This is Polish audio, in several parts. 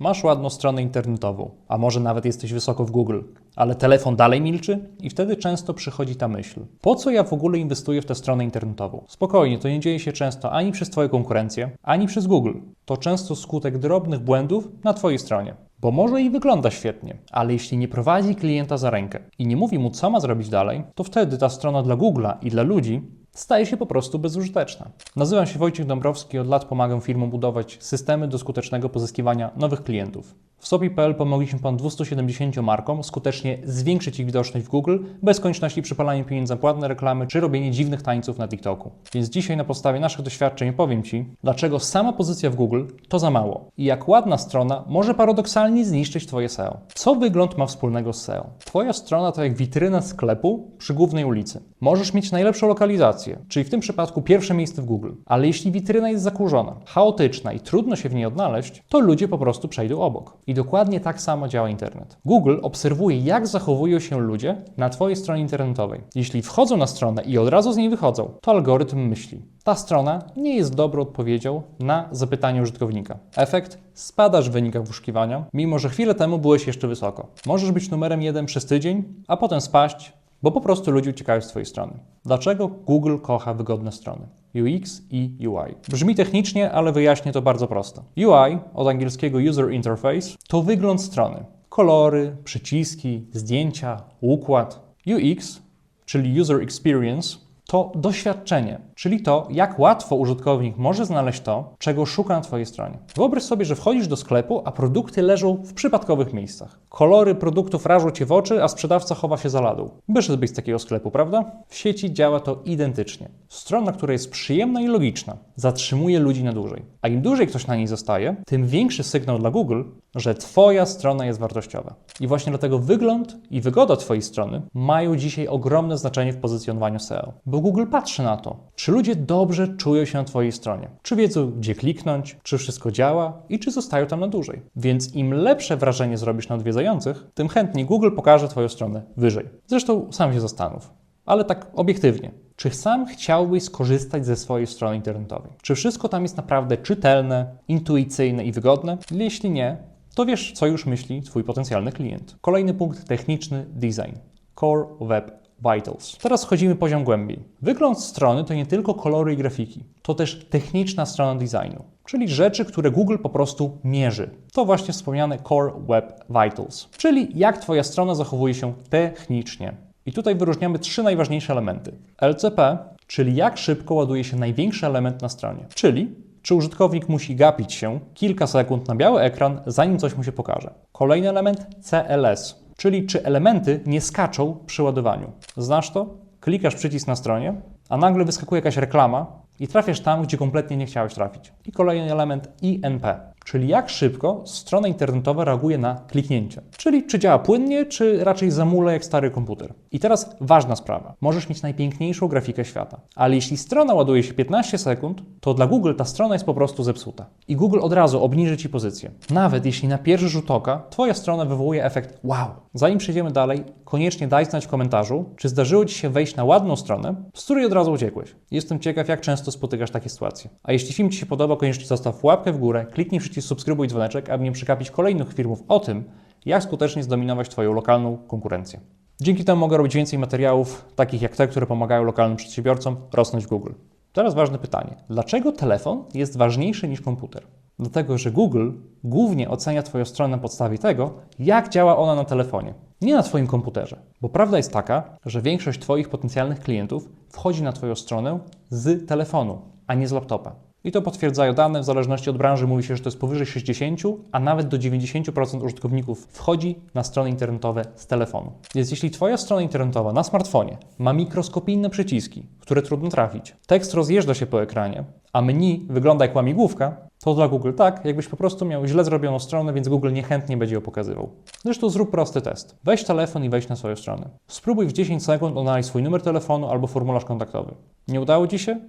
Masz ładną stronę internetową, a może nawet jesteś wysoko w Google, ale telefon dalej milczy i wtedy często przychodzi ta myśl. Po co ja w ogóle inwestuję w tę stronę internetową? Spokojnie, to nie dzieje się często ani przez Twoją konkurencję, ani przez Google. To często skutek drobnych błędów na Twojej stronie. Bo może i wygląda świetnie, ale jeśli nie prowadzi klienta za rękę i nie mówi mu, co ma zrobić dalej, to wtedy ta strona dla Google'a i dla ludzi staje się po prostu bezużyteczna. Nazywam się Wojciech Dąbrowski od lat pomagam firmom budować systemy do skutecznego pozyskiwania nowych klientów. W Sopi.pl pomogliśmy ponad 270 markom skutecznie zwiększyć ich widoczność w Google bez konieczności przypalania pieniędzy za płatne reklamy czy robienie dziwnych tańców na TikToku. Więc dzisiaj na podstawie naszych doświadczeń powiem Ci, dlaczego sama pozycja w Google to za mało i jak ładna strona może paradoksalnie zniszczyć Twoje SEO. Co wygląd ma wspólnego z SEO? Twoja strona to jak witryna sklepu przy głównej ulicy. Możesz mieć najlepszą lokalizację, czyli w tym przypadku pierwsze miejsce w Google, ale jeśli witryna jest zakurzona, chaotyczna i trudno się w niej odnaleźć, to ludzie po prostu przejdą obok. I dokładnie tak samo działa internet. Google obserwuje, jak zachowują się ludzie na Twojej stronie internetowej. Jeśli wchodzą na stronę i od razu z niej wychodzą, to algorytm myśli. Ta strona nie jest dobrą odpowiedzią na zapytanie użytkownika. Efekt? Spadasz w wynikach wyszukiwania, mimo że chwilę temu byłeś jeszcze wysoko. Możesz być numerem jeden przez tydzień, a potem spaść, bo po prostu ludzie uciekają z Twojej strony. Dlaczego Google kocha wygodne strony? UX i UI. Brzmi technicznie, ale wyjaśnię to bardzo prosto. UI, od angielskiego User Interface, to wygląd strony. Kolory, przyciski, zdjęcia, układ. UX, czyli User Experience, to doświadczenie, czyli to, jak łatwo użytkownik może znaleźć to, czego szuka na Twojej stronie. Wyobraź sobie, że wchodzisz do sklepu, a produkty leżą w przypadkowych miejscach. Kolory produktów rażą Cię w oczy, a sprzedawca chowa się za ladą. Wyszedłbyś z takiego sklepu, prawda? W sieci działa to identycznie. Strona, która jest przyjemna i logiczna, zatrzymuje ludzi na dłużej. A im dłużej ktoś na niej zostaje, tym większy sygnał dla Google, że Twoja strona jest wartościowa. I właśnie dlatego wygląd i wygoda Twojej strony mają dzisiaj ogromne znaczenie w pozycjonowaniu SEO. Bo Google patrzy na to, czy ludzie dobrze czują się na Twojej stronie, czy wiedzą, gdzie kliknąć, czy wszystko działa i czy zostają tam na dłużej. Więc im lepsze wrażenie zrobisz na odwiedzających, tym chętniej Google pokaże Twoją stronę wyżej. Zresztą sam się zastanów. Ale tak obiektywnie, czy sam chciałbyś skorzystać ze swojej strony internetowej? Czy wszystko tam jest naprawdę czytelne, intuicyjne i wygodne? Jeśli nie, to wiesz, co już myśli Twój potencjalny klient. Kolejny punkt techniczny design. Core Web Vitals. Teraz wchodzimy poziom głębiej. Wygląd strony to nie tylko kolory i grafiki, to też techniczna strona designu, czyli rzeczy, które Google po prostu mierzy. To właśnie wspomniane Core Web Vitals, czyli jak Twoja strona zachowuje się technicznie. I tutaj wyróżniamy trzy najważniejsze elementy. LCP, czyli jak szybko ładuje się największy element na stronie, czyli czy użytkownik musi gapić się kilka sekund na biały ekran, zanim coś mu się pokaże. Kolejny element CLS, czyli czy elementy nie skaczą przy ładowaniu. Znasz to? Klikasz przycisk na stronie, a nagle wyskakuje jakaś reklama i trafiasz tam, gdzie kompletnie nie chciałeś trafić. I kolejny element INP, czyli jak szybko strona internetowa reaguje na kliknięcie. Czyli czy działa płynnie, czy raczej zamula jak stary komputer. I teraz ważna sprawa. Możesz mieć najpiękniejszą grafikę świata, ale jeśli strona ładuje się 15 sekund, to dla Google ta strona jest po prostu zepsuta. I Google od razu obniży Ci pozycję. Nawet jeśli na pierwszy rzut oka Twoja strona wywołuje efekt wow. Zanim przejdziemy dalej, koniecznie daj znać w komentarzu, czy zdarzyło Ci się wejść na ładną stronę, z której od razu uciekłeś. Jestem ciekaw, jak często spotykasz takie sytuacje. A jeśli film Ci się podoba, koniecznie zostaw łapkę w górę, kliknij przycisk subskrybuj dzwoneczek, aby nie przegapić kolejnych filmów o tym, jak skutecznie zdominować Twoją lokalną konkurencję. Dzięki temu mogę robić więcej materiałów, takich jak te, które pomagają lokalnym przedsiębiorcom rosnąć w Google. Teraz ważne pytanie. Dlaczego telefon jest ważniejszy niż komputer? Dlatego, że Google głównie ocenia Twoją stronę na podstawie tego, jak działa ona na telefonie, nie na Twoim komputerze. Bo prawda jest taka, że większość Twoich potencjalnych klientów wchodzi na Twoją stronę z telefonu, a nie z laptopa. I to potwierdzają dane, w zależności od branży mówi się, że to jest powyżej 60, a nawet do 90% użytkowników wchodzi na strony internetowe z telefonu. Więc jeśli Twoja strona internetowa na smartfonie ma mikroskopijne przyciski, które trudno trafić, tekst rozjeżdża się po ekranie, a menu wygląda jak łamigłówka, to dla Google tak, jakbyś po prostu miał źle zrobioną stronę, więc Google niechętnie będzie ją pokazywał. Zresztą zrób prosty test. Weź telefon i wejdź na swoją stronę. Spróbuj w 10 sekund odnaleźć swój numer telefonu albo formularz kontaktowy. Nie udało Ci się?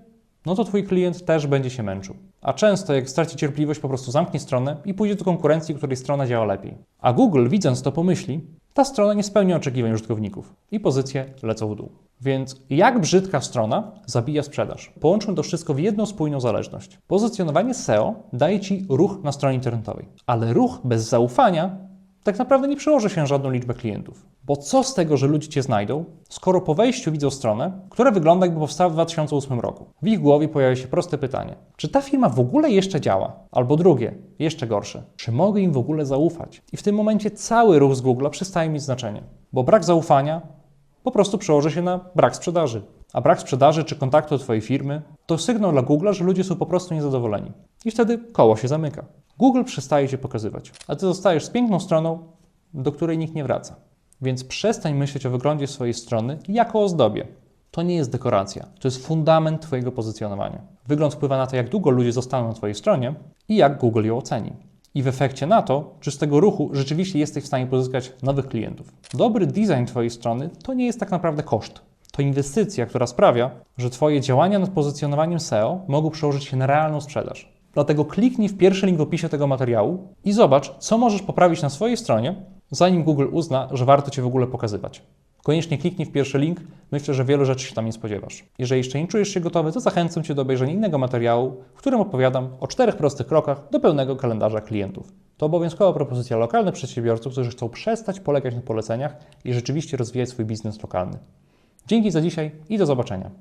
No to Twój klient też będzie się męczył. A często, jak straci cierpliwość, po prostu zamknie stronę i pójdzie do konkurencji, której strona działa lepiej. A Google, widząc to, pomyśli, ta strona nie spełnia oczekiwań użytkowników i pozycje lecą w dół. Więc jak brzydka strona zabija sprzedaż? Połączmy to wszystko w jedną spójną zależność. Pozycjonowanie SEO daje Ci ruch na stronie internetowej, ale ruch bez zaufania tak naprawdę nie przełoży się na żadną liczbę klientów. Bo co z tego, że ludzie Cię znajdą, skoro po wejściu widzą stronę, która wygląda jakby powstała w 2008 roku? W ich głowie pojawia się proste pytanie: czy ta firma w ogóle jeszcze działa? Albo drugie, jeszcze gorsze, czy mogę im w ogóle zaufać? I w tym momencie cały ruch z Google przestaje mieć znaczenie, bo brak zaufania po prostu przełoży się na brak sprzedaży. A brak sprzedaży czy kontaktu do Twojej firmy to sygnał dla Google, że ludzie są po prostu niezadowoleni. I wtedy koło się zamyka. Google przestaje Cię pokazywać, a Ty zostajesz z piękną stroną, do której nikt nie wraca. Więc przestań myśleć o wyglądzie swojej strony jako o zdobie. To nie jest dekoracja, to jest fundament Twojego pozycjonowania. Wygląd wpływa na to, jak długo ludzie zostaną na Twojej stronie i jak Google ją oceni. I w efekcie na to, czy z tego ruchu rzeczywiście jesteś w stanie pozyskać nowych klientów. Dobry design Twojej strony to nie jest tak naprawdę koszt. To inwestycja, która sprawia, że Twoje działania nad pozycjonowaniem SEO mogą przełożyć się na realną sprzedaż. Dlatego kliknij w pierwszy link w opisie tego materiału i zobacz, co możesz poprawić na swojej stronie, zanim Google uzna, że warto Cię w ogóle pokazywać. Koniecznie kliknij w pierwszy link, myślę, że wielu rzeczy się tam nie spodziewasz. Jeżeli jeszcze nie czujesz się gotowy, to zachęcam Cię do obejrzenia innego materiału, w którym opowiadam o czterech prostych krokach do pełnego kalendarza klientów. To obowiązkowa propozycja lokalnych przedsiębiorców, którzy chcą przestać polegać na poleceniach i rzeczywiście rozwijać swój biznes lokalny. Dzięki za dzisiaj i do zobaczenia.